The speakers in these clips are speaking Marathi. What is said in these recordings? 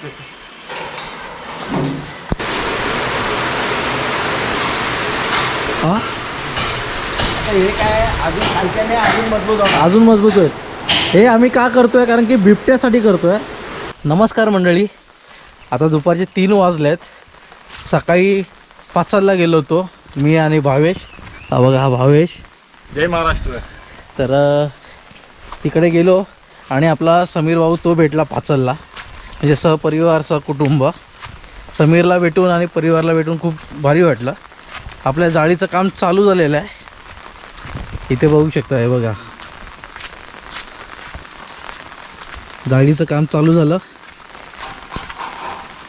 हा आता हे काय अजून खालच्याने अजून मजबूत होणार. अजून मजबूत आहेत हे आम्ही का करतोय? कारण की बिबट्यासाठी करतोय. नमस्कार मंडळी. आता दुपारचे तीन वाजले आहेत सकाळी पाचला गेलो होतो मी आणि भावेश. हा बघा हा भावेश. जय महाराष्ट्र. तर तिकडे गेलो आणि आपला समीर भाऊ तो भेटला पाचलला म्हणजे सहपरिवार सहकुटुंब. समीरला भेटून आणि परिवारला भेटून खूप भारी वाटलं. आपल्या जाळीचं काम चालू झालेलं आहे. इथे बघू शकता हे बघा. जाळीचं काम चालू झालं.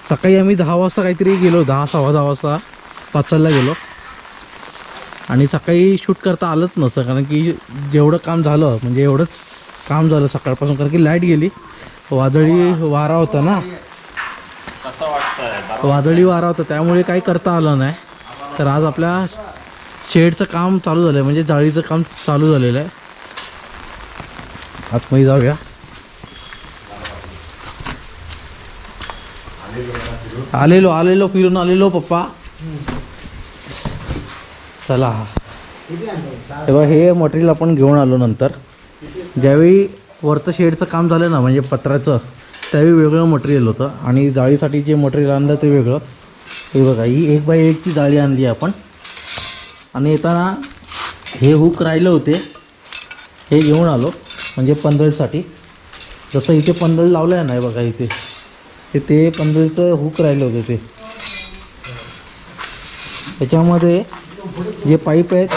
सकाळी आम्ही दहा वाजता काहीतरी गेलो दहा सव्वा दहा वाजता पाचलला गेलो. आणि सकाळी शूट करता आलंच नसतं कारण की जेवढं काम झालं म्हणजे एवढंच काम झालं सकाळपासून कारण की लाइट गेली. वादळी वारा होता ना? वादळी वारा होता त्यामुळे काही करता आलं नाही. तर आज आपल्या शेडचं काम चालू झालं आहे म्हणजे जाळीचं काम चालू झालेलं आहे. आतमध्ये जाऊया. आलेलो आलेलो फिरून आलेलो पप्पा. चला. तेव्हा हे मटेरियल आपण घेऊन आलो नंतर. ज्यावेळी वरचं शेडचं काम झालं ना म्हणजे पत्र्याचं त्यावेळी वेगळं मटेरियल होतं. आणि जाळीसाठी जे मटेरियल आणलं ते वेगळं. हे बघा ही एक बाय एकची जाळी आणली आपण. आणि येताना हे हुक राहिले होते. हे घेऊन आलो म्हणजे पंदलसाठी जसं इथे पंदल लावलं आहे ना बघा इथे. ते ते पंदलचं हुक राहिलं होतं ते. त्याच्यामध्ये जे पाईप आहेत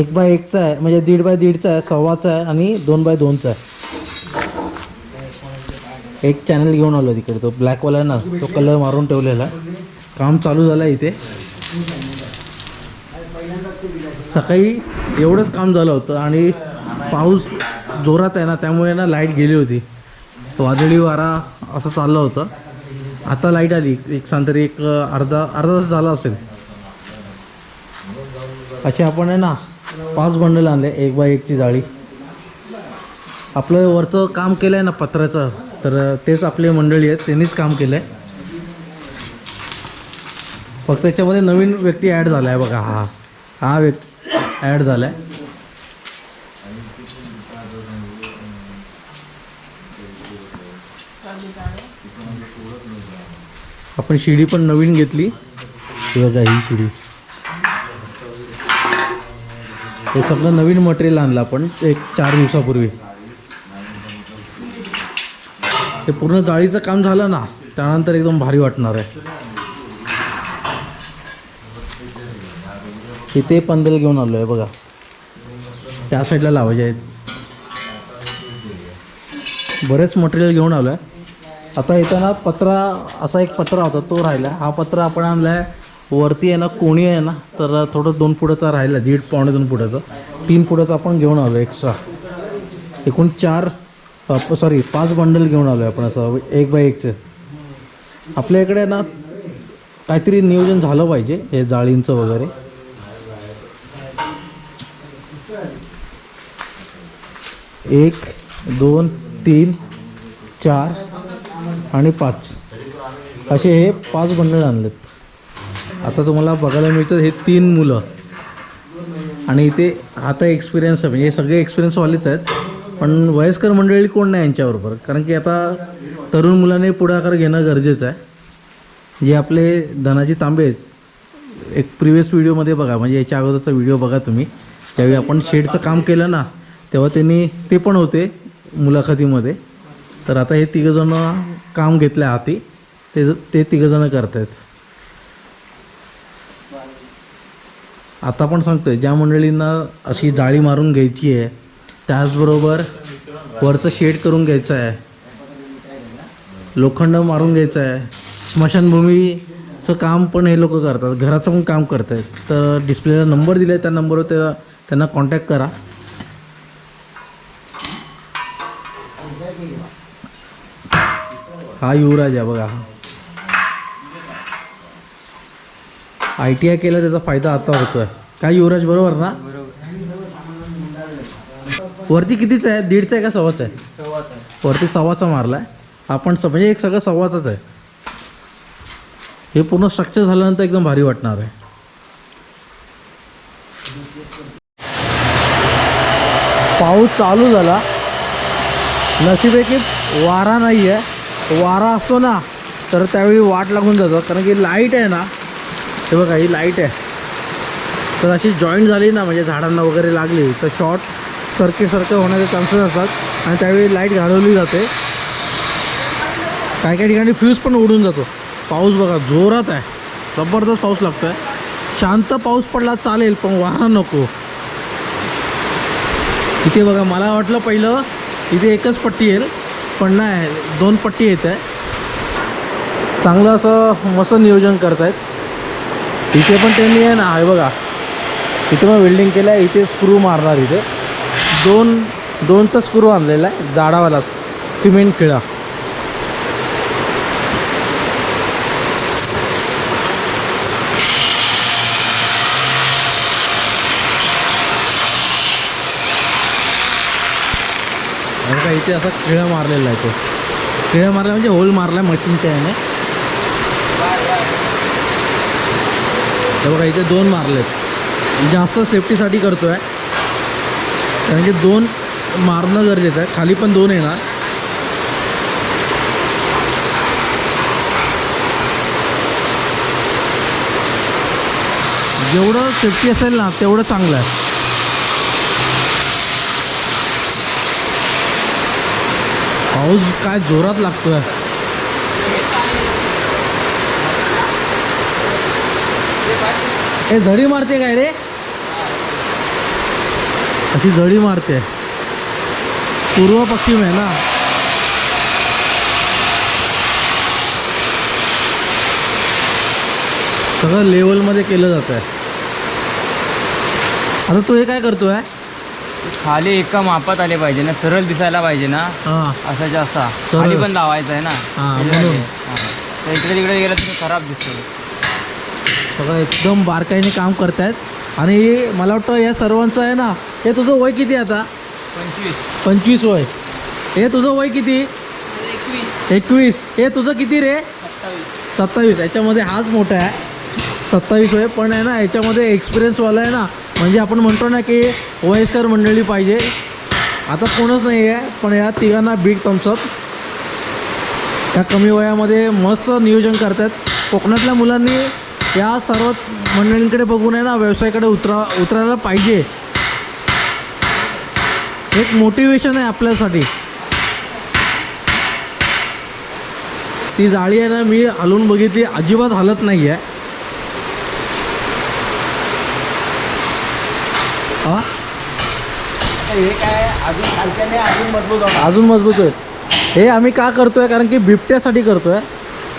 एक बाय एकचा आहे म्हणजे दीड बाय दीडचा आहे सव्वाचा आहे आणि दोन बाय दोनचा आहे. एक चॅनल घेऊन आलो तिकडे तो ब्लॅकवाला ना तो कलर मारून ठेवलेला. काम चालू झालं आहे इथे. सकाळी एवढंच काम झालं होतं आणि पाऊस जोरात आहे ना त्यामुळे ना लाइट गेली होती. वादळी वारा असं चाललं होतं. आता लाइट आली एक सांतरी एक अर्धा अर्धा तास झाला असेल. असे आपण आहे ना पाच बंडल आणले एक बाय एकची जाळी. आपलं वरचं काम केलं आहे ना पत्र्याचं तर तेच आपले मंडळी आहेत त्यांनीच काम केलं आहे फक्त त्याच्यामध्ये नवीन व्यक्ती ॲड झाला आहे बघा हा हा व्यक्ती ॲड झाला आहे आपण शिडी पण नवीन घेतली. बघा ही शिडी. हे सगळं नवीन मटेरियल आणलं आपण एक चार दिवसापूर्वी. ते पूर्ण जाळीचं काम झालं ना त्यानंतर एकदम भारी वाटणार आहे. इथे पंदल घेऊन आलो आहे बघा. त्या साईडला लावायचे आहेत. बरेच मटेरियल घेऊन आलो आहे आता येताना पत्रा असा एक पत्रा होता तो राहिला. हा पत्रा आपण आणला आहे वरती आहे ना कोणी आहे ना तर थोडं दोन फुटाचा राहिला दीड पावणे दोन फुटाचं तीन फुटाचं आपण घेऊन आलो एक्स्ट्रा एकूण चार सॉरी पाच बंडल घेऊन आलो आहे आपण असं एक बाय एकचं आपल्या इकडे ना काहीतरी नियोजन झालं पाहिजे हे जाळींचं वगैरे. एक दोन तीन चार आणि पाच. असे हे पाच बंडल आणलेत. आता तुम्हाला बघायला मिळतं हे तीन मुलं. आणि इथे आता एक्सपिरियन्स आहे. म्हणजे हे सगळे एक्सपिरियन्सवालेच आहेत. पण वयस्कर मंडळी कोण नाही यांच्याबरोबर? कारण की आता तरुण मुलाने पुढाकार घेणं गरजेचं आहे. जे आपले धनाजी तांबे आहेत. एक प्रिव्हियस व्हिडिओमध्ये बघा. म्हणजे याच्या अगोदरचा व्हिडिओ बघा तुम्ही. त्यावेळी आपण शेडचं काम केलं ना तेव्हा त्यांनी ते पण होते मुलाखतीमध्ये. तर आता हे तिघंजणं काम घेतलं आहे हाती. ते ते तिघंजणं करत आहेत आता पण सांगतोय ज्या मंडळींना अशी जाळी मारून घ्यायची आहे त्याचबरोबर वरचं शेड करून घ्यायचं आहे लोखंड मारून घ्यायचं आहे स्मशानभूमीचं काम पण हे लोक करतात घराचं पण काम करत आहेत तर डिस्प्लेला नंबर दिला आहे त्या नंबरवर त्या त्यांना कॉन्टॅक्ट करा. हा युवराज आहे बघा. आय टी आय केला त्याचा फायदा आता होतोय. काय युवराज बरोबर ना? वरती कितीच आहे? दीडचा आहे का सव्वाच आहे? वरती सव्वाचा मारला आहे आपण स- म्हणजे एक सगळं सव्वाचाच आहे. हे पूर्ण स्ट्रक्चर झाल्यानंतर एकदम भारी वाटणार आहे. पाऊस चालू झाला. नशीब आहे की वारा नाही आहे वारा असतो ना तर त्यावेळी वाट लागून जातो. कारण की लाइट आहे ना हे बघा ही लाइट आहे. तर अशी जॉईंट झाली ना म्हणजे झाडांना वगैरे लागली तर शॉर्ट सर्किटसारखं होण्याचे चान्सेस असतात. आणि त्यावेळी लाइट घालवली जाते. काही काही ठिकाणी फ्यूज पण उडून जातो. पाऊस बघा जोरात आहे. जबरदस्त पाऊस लागतो आहे शांत पाऊस पडला चालेल पण वाहन नको. इथे बघा मला वाटलं पहिलं इथे एकच पट्टी येईल पण नाही दोन पट्टी येत आहे. चांगलं असं मस्त नियोजन करतायत. इथे पण त्यांनी आहे ना आहे बघा. इथे मग वेल्डिंग केलं आहे इथे स्क्रू मारणार इथे. दोन दोनचा स्क्रू आणलेला आहे जाडावाला सिमेंट खिळा. का इथे असा खिळा मारलेला आहे तो. खिळा मारला म्हणजे होल मारला आहे मशीनच्या याने हे बघा इथे दोन मारलेत जास्त सेफ्टीसाठी करतो आहे कारण की दोन मारणं गरजेचं आहे. खाली पण दोन येणार. जेवढं सेफ्टी असेल ना तेवढं चांगलं आहे. पाऊस काय जोरात लागतो आहे हे झडी मारते काय रे? अशी झडी मारते. पूर्व पश्चिम आहे ना? सगळं लेवलमध्ये केलं जात आहे आता तू हे काय करतोय? खाली एका मापात आले पाहिजे ना सरळ दिसायला पाहिजे ना हां. असं जास्त. खाली पण लावायचं आहे ना. हा, त्याच्यासाठी. म्हणून. हा. तर इकडे तिकडे गेलं तर खराब दिसतो सगळं एकदम बारकाईने काम करतायत. आणि मला वाटतं या सर्वांचं आहे ना हे तुझं वय किती आता? पंचवीस. पंचवीस वय. हे तुझं वय किती? एकवीस. हे तुझं किती रे? सत्तावीस. याच्यामध्ये हाच मोठा आहे. सत्तावीस वय पण आहे ना याच्यामध्ये एक्सपिरियन्सवाला आहे ना म्हणजे आपण म्हणतो ना की वयस्कर मंडळी पाहिजे. आता कोणच नाही आहे पण या तिघांना बिग थम्सअप या कमी वयामध्ये मस्त नियोजन करतात कोकणातल्या मुलांनी या सर्व मंडळींकडे बघून आहे ना व्यवसायाकडे उतरा उतरायला पाहिजे. एक मोटिवेशन आहे आपल्यासाठी. ती जाळी आहे ना मी हलवून बघितली अजिबात हलत नाही आहे हा? हे काय अजून खालच्याने अजून मजबूत अजून मजबूत होईल. हे आम्ही का करतोय? कारण की बिबट्यासाठी करतोय.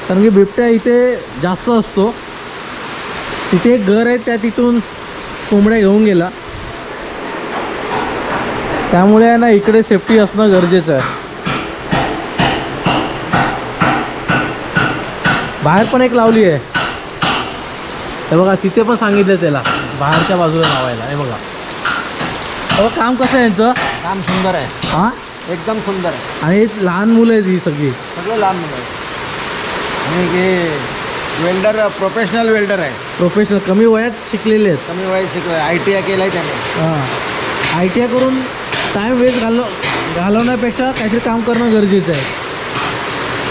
कारण की बिबट्या इथे जास्त असतो. तिथे एक घर आहे त्या तिथून कोंबड्या घेऊन गेला. त्यामुळे आहे ना इकडे सेफ्टी असणं गरजेचं आहे. बाहेर पण एक लावली आहे. हे बघा तिथे पण सांगितलं त्याला बाहेरच्या बाजूला लावायला. हे बघा. हो काम कसं आहे यांचं? काम सुंदर आहे. हां? एकदम सुंदर आहे. आणि लहान मुलं आहेत ही सगळी. सगळं लहान मुलं आहे आणि हे वेल्डर प्रोफेशनल वेल्डर आहे. प्रोफेशनल कमी वयात शिकलेले आहेत. कमी वय शिकलो आय टी आय केलं आहे त्याने. हां. आय टी आय करून टाईम वेस्ट घालव घालवण्यापेक्षा काहीतरी काम करणं गरजेचं आहे.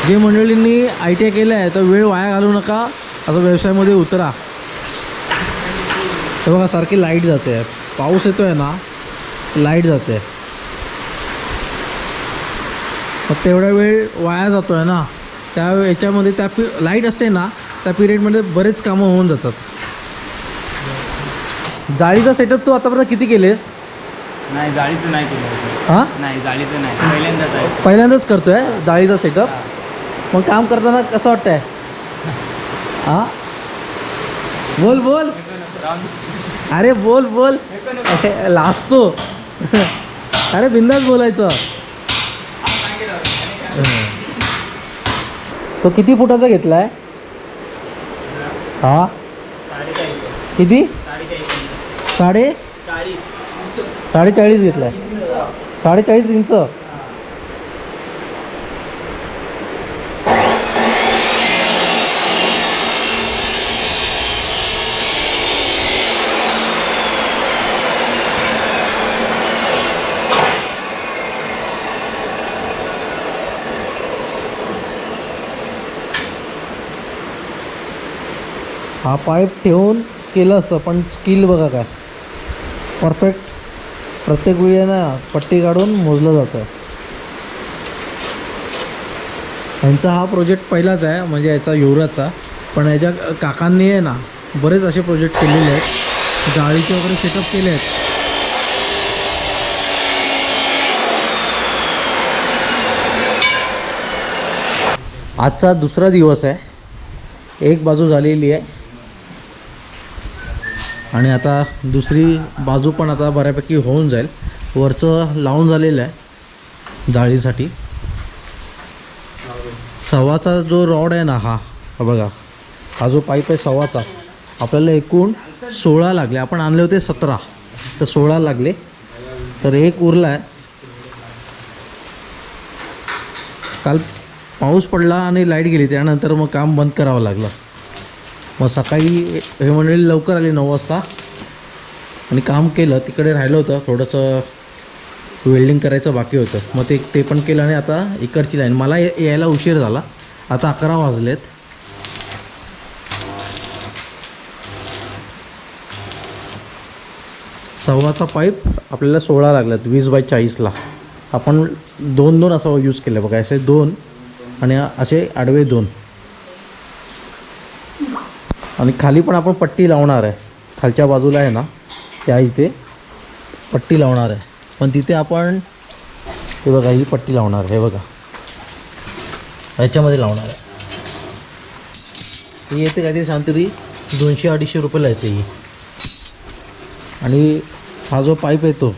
जे मंडळींनी आय टी आय केलं आहे तर वेळ वाया घालू नका. असं व्यवसायामध्ये उतरा. हे बघा सारखी लाइट जाते. पाऊस येतो आहे ना लाइट जाते. फक्त एवढा वेळ वाया जातो आहे ना त्या याच्यामध्ये त्या पि लाइट असते ना त्या पिरियडमध्ये बरेच कामं होऊन जातात. जाळीचा सेटअप तू आतापर्यंत किती केलेस? नाही जाळीचं नाही केलं हां? नाही जाळीचं नाही. पहिल्यांदाच आहे. पहिल्यांदाच करतोय जाळीचा सेटअप मग काम करताना कसं वाटतंय? हां? बोल बोल. अरे बोल बोल. लाजतो. अरे बिंदास बोलायचं. तो किती फुटाचा घेतलाय? हा? किती? साडे? साडेचाळीस घेतलाय. साडेचाळीस इंच. हा पाईप ठेवून केलं असतं पण स्किल बघा काय. परफेक्ट प्रत्येक वेळी ना पट्टी काढून मोजलं जातं. यांचा हा प्रोजेक्ट पहिलाच आहे म्हणजे याचा युवराजचा. पण याच्या काकांनी आहे ना बरेच असे प्रोजेक्ट केलेले आहेत. जाळीचे वगैरे सेटअप केले आहेत. आजचा दुसरा दिवस आहे. एक बाजू झालेली आहे. आणि आता दुसरी बाजू पण आता बऱ्यापैकी होऊन जाईल. वरचं लावून झालेलं आहे जाळीसाठी. सव्वाचा जो रॉड आहे ना हा बघा हा जो पाईप आहे सव्वाचा आपल्याला एकूण सोळा लागले. आपण आणले होते सतरा तर सोळा लागले. तर एक उरला आहे. काल पाऊस पडला आणि लाइट गेली त्यानंतर मग काम बंद करावं लागलं. मग सकाळी हे मंडळी लवकर आली नऊ वाजता. आणि काम केलं तिकडे राहिलं होतं थोडंसं वेल्डिंग करायचं बाकी होतं. मग ते ते पण केलं आणि आता इकडची लाईन मला यायला उशीर झाला. आता अकरा वाजलेत. सव्वाचा पाईप आपल्याला सोळा लागल्यात वीस बाय चाळीसला. आपण दोन दोन असं यूज केलं बघा असे दोन आणि असे आडवे दोन. आणि खाली पण आपण पट्टी लावणार आहे. खालच्या बाजूला आहे ना त्या इथे पट्टी लावणार आहे. पण तिथे आपण हे बघा ही पट्टी लावणार आहे हे बघा. ह्याच्यामध्ये लावणार आहे. ही येते काहीतरी शांतरी दोनशे अडीचशे रुपयाला येते ही. आणि हा जो पाईप येतो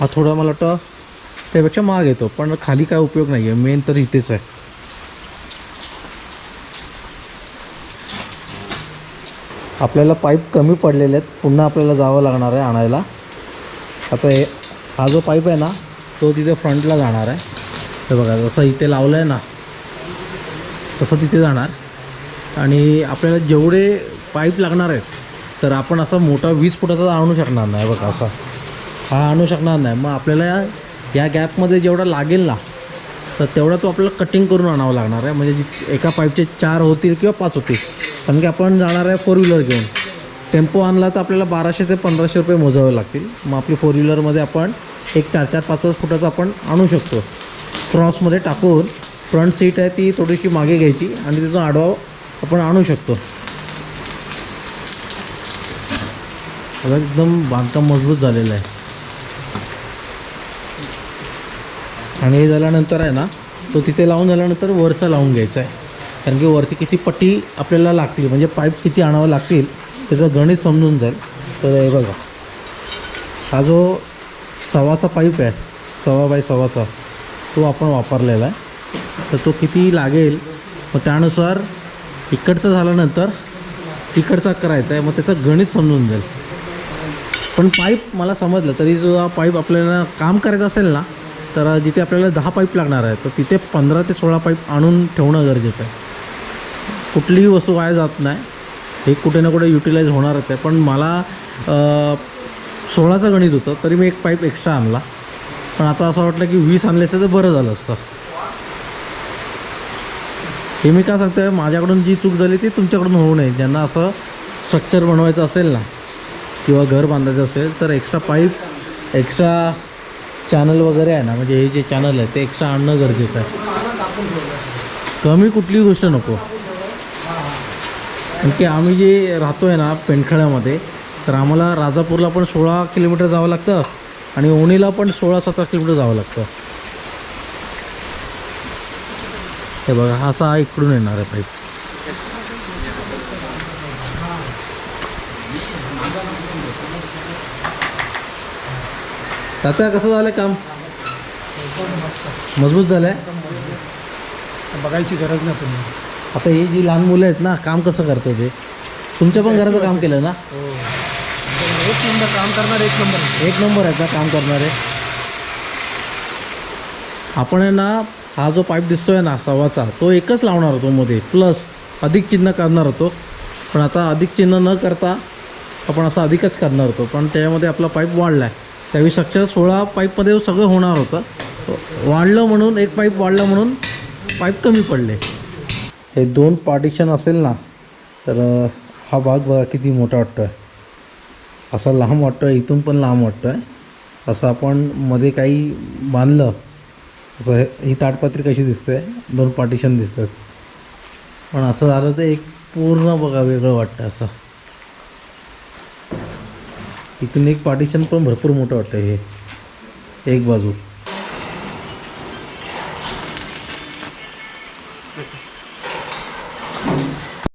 हा थोडा मला वाटतं त्यापेक्षा महाग येतो पण खाली काय उपयोग नाही आहे मेन तर इथेच आहे. आपल्याला पाईप कमी पडलेले आहेत. पुन्हा आपल्याला जावं लागणार आहे आणायला. आता हे हा जो पाईप आहे ना तो तिथे फ्रंटला जाणार आहे. हे बघा जसं इथे लावलं आहे ना तसं तिथे जाणार. आणि आपल्याला जेवढे पाईप लागणार आहेत तर आपण असा मोठा वीस फुटाचा आणू शकणार नाही. बघा असा. हा आणू शकणार नाही. मग आपल्याला या गॅपमध्ये जेवढा लागेल ना तर तेवढा तो आपल्याला कटिंग करून आणावा लागणार आहे. म्हणजे जी एका पाईपचे चार होतील किंवा पाच होतील. कारण की आपण जाणार आहे फोर व्हीलर घेऊन. टेम्पो आणला तर आपल्याला बाराशे ते पंधराशे रुपये मोजावे लागतील. मग आपली फोर व्हीलरमध्ये आपण एक चार चार पाच पाच फुटाचं आपण आणू शकतो. क्रॉसमध्ये टाकून फ्रंट सीट आहे ती थोडीशी मागे घ्यायची आणि तिथून आडवा आपण आणू शकतो. एकदम बांधकाम मजबूत झालेलं आहे. आणि हे झाल्यानंतर आहे ना तो तिथे लावून झाल्यानंतर वरचा लावून घ्यायचा आहे. कारण की वरती किती पट्टी आपल्याला लागतील म्हणजे पाईप किती आणावं लागतील त्याचं गणित समजून जाईल. तर हे बघा. हा जो सवाचा पाईप आहे सव्वा बाय सवाचा तो आपण वापरलेला आहे. तर तो किती लागेल मग त्यानुसार इकडचं झाल्यानंतर तिकडचा करायचा आहे मग त्याचं गणित समजून जाईल. पण पाईप मला समजलं तरी जो हा पाईप आपल्याला काम करायचं असेल ना तर जिथे आपल्याला दहा पाईप लागणार आहे तर तिथे पंधरा ते सोळा पाईप आणून ठेवणं गरजेचं आहे. कुठलीही वस्तू वाया जात नाही. हे कुठे ना कुठे युटिलाइज होणारच आहे. पण मला सोळाचं गणित होतं तरी मी एक पाईप एक्स्ट्रा आणला. पण आता असं वाटलं की वीस आणले असते तर बरं झालं असतं. हे मी काय सांगतोय? माझ्याकडून जी चूक झाली ती तुमच्याकडून होऊ नये. ज्यांना असं स्ट्रक्चर बनवायचं असेल ना किंवा घर बांधायचं असेल तर एक्स्ट्रा पाईप एक्स्ट्रा चॅनल वगैरे आहे ना म्हणजे हे जे चॅनल आहे ते एक्स्ट्रा आणणं गरजेचं आहे. कमी कुठली गोष्ट नको. कारण की आम्ही जे राहतो आहे ना पेंडखळ्यामध्ये तर आम्हाला राजापूरला पण सोळा किलोमीटर जावं लागतं आणि ओणीला पण सोळा सतरा किलोमीटर जावं लागतं. हे बघा असा हा इकडून येणार आहे पाईप. तात्या कसं झालं काम? मजबूत झालं आहे बघायची गरज नाही पुन्हा आता ही जी लहान मुलं आहेत ना काम कसं करतं ते? तुमच्या पण घराचं काम केलं ना? एक नंबर काम करणार एक नंबर. एक नंबर आहेत ना काम करणारे? आपण आहे ना हा जो पाईप दिसतोय ना सव्वाचा तो एकच लावणार होतो मध्ये. प्लस अधिक चिन्ह करणार होतो. पण आता अधिक चिन्ह न करता आपण असं अधिकच करणार होतो. पण त्याच्यामध्ये आपला पाईप वाढला आहे त्यावेळी स्ट्रक्चर सोळा पाईपमध्ये सगळं होणार होतं. वाढलं म्हणून एक पाईप वाढलं म्हणून पाईप कमी पडले. हे दोन पार्टिशन असेल ना तर हा भाग बघा किती मोठा वाटतो आहे असा लांब वाटतो आहे इथून पण लांब वाटतो आहे असं आपण मध्ये काही बांधलं असं हे ही ताटपत्री कशी दिसते दोन पार्टिशन दिसतात. पण असं झालं तर एक पूर्ण बघा वेगळं वाटतं असं. इथून एक पार्टिशन पण भरपूर मोठं वाटतं हे. एक बाजू.